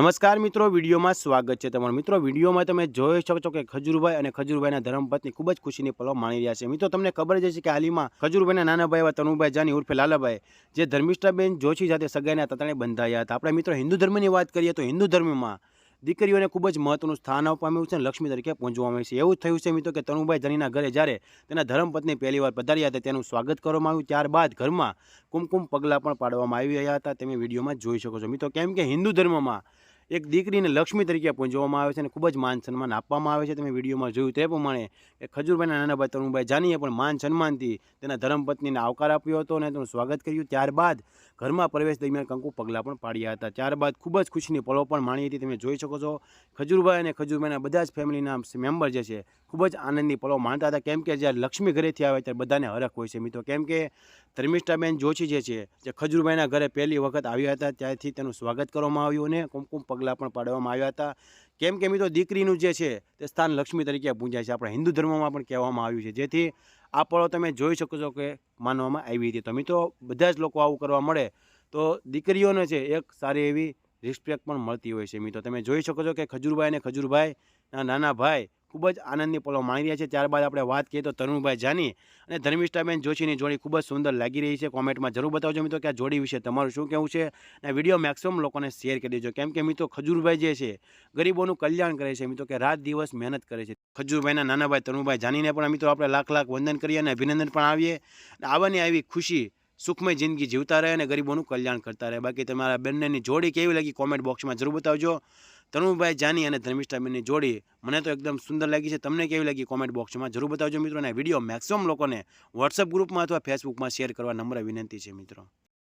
નમસ્કાર મિત્રો, વિડીયોમાં સ્વાગત છે તમારો. મિત્રો, વિડીયોમાં તમે જોઈ શકો છો કે ખજુરભાઈ અને ખજુરભાઈના ધર્મપત્ની ખૂબ જ ખુશીની પલો માણી રહ્યા છે. મિત્રો, તમને ખબર જ છે કે હાલીમાં ખજુરભાઈના નાના ભાઈ એવા તનુભાઈ જાની ઉર્ફે લાલાભાઈ, જે ધર્મિષ્ઠાબેન જોશી સાથે સગાઈના તતાણે બંધાયા હતા. આપણે મિત્રો હિન્દુ ધર્મની વાત કરીએ તો હિન્દુ ધર્મમાં દીકરીઓને ખૂબ જ મહત્વનું સ્થાન આપવામાં આવ્યું છે અને લક્ષ્મી તરીકે પહોંચવામાં આવ્યું છે. એવું થયું છે મિત્રો કે તનુભાઈ ધણીના ઘરે જ્યારે તેના ધર્મપત્ની પહેલી વાર પધાર્યા હતા, તેનું સ્વાગત કરવામાં આવ્યું. ત્યારબાદ ઘરમાં કુમકુમ પગલાં પણ પાડવામાં આવી રહ્યા હતા. તમે વિડીયોમાં જોઈ શકો છો. મિત્રો, કેમ કે હિન્દુ ધર્મમાં એક દીકરીને લક્ષ્મી તરીકે પૂંજવામાં આવે છે અને ખૂબ જ માન સન્માન આપવામાં આવે છે. તમે વિડીયોમાં જોયું તે પ્રમાણે કે ખજૂરભાઈના નાનાભાઈ તરુણભાઈ જાનીએ પણ માન સન્માનથી તેના ધર્મપત્નીને આવકાર આપ્યો હતો અને તેનું સ્વાગત કર્યું. ત્યારબાદ ઘરમાં પ્રવેશ દરમિયાન કંકુ પગલાં પણ પાડ્યા હતા. ત્યારબાદ ખૂબ જ ખુશીની પલો પણ માણી હતી. તમે જોઈ શકો છો, ખજૂરભાઈ અને ખજૂરભાઈના બધા જ ફેમિલીના મેમ્બર જે છે, ખૂબ જ આનંદની પળો માણતા હતા. કેમ કે જ્યારે લક્ષ્મી ઘરેથી આવે ત્યારે બધાને હરખ હોય છે. મિત્રો, કેમ કે ધર્મિષ્ઠાબેન જોશી જે છે, જે ખજૂરભાઈના ઘરે પહેલી વખત આવ્યા હતા, ત્યારથી તેનું સ્વાગત કરવામાં આવ્યું અને કુમકુમ પગલાં પણ પાડવામાં આવ્યા હતા. કેમ કે મિત્રો, દીકરીનું જે છે તે સ્થાન લક્ષ્મી તરીકે પૂજાય છે. આપણા હિન્દુ ધર્મમાં પણ કહેવામાં આવ્યું છે. જેથી આ પળો તમે જોઈ શકો છો કે માનવામાં આવી હતી. તો મિત્રો, બધા જ લોકો આવું કરવા મળે તો દીકરીઓને છે એક સારી એવી રિસ્પેક્ટ પણ મળતી હોય છે. મિત્રો, તમે જોઈ શકો છો કે ખજૂરભાઈ અને ખજૂરભાઈના નાના ભાઈ ખૂબ જ આનંદની પલો માણી રહ્યા છે. ત્યારબાદ આપણે વાત કરીએ તો તરુણભાઈ જાની અને ધર્મિષ્ઠાબેન જોશીની જોડી ખૂબ જ સુંદર લાગી રહી છે. કોમેન્ટમાં જરૂર બતાવજો મિત્રો કે આ જોડી વિશે તમારું શું કહેવું છે અને વીડિયો મેક્સિમમ લોકોને શેર કરી દેજો. કેમ કે મિત્રો ખજૂરભાઈ જે છે, ગરીબોનું કલ્યાણ કરે છે મિત્રો કે રાત દિવસ મહેનત કરે છે. ખજૂરભાઈના નાના ભાઈ તરુણભાઈ જાનીને પણ મિત્રો આપણે લાખ લાખ વંદન કરીએ અને અભિનંદન પણ આવીએ અને આવવાની આવી ખુશી, સુખમય જિંદગી જીવતા રહે અને ગરીબોનું કલ્યાણ કરતા રહે. બાકી તમારા બંનેની જોડી કેવી લાગી કોમેન્ટ બોક્સમાં જરૂર બતાવજો. તરુણભાઈ જાની અને ધર્મિષ્ઠાબેનની જોડી. મને તો એકદમ સુંદર લાગી છે. તમને કેવી લાગી કોમેન્ટ બોક્સમાં જરૂર બતાવજો મિત્રો અને વીડિયો મેક્સિમમ લોકોને વોટ્સઅપ ગ્રુપમાં અથવા ફેસબુકમાં શેર કરવા નમ્ર વિનંતી છે મિત્રો.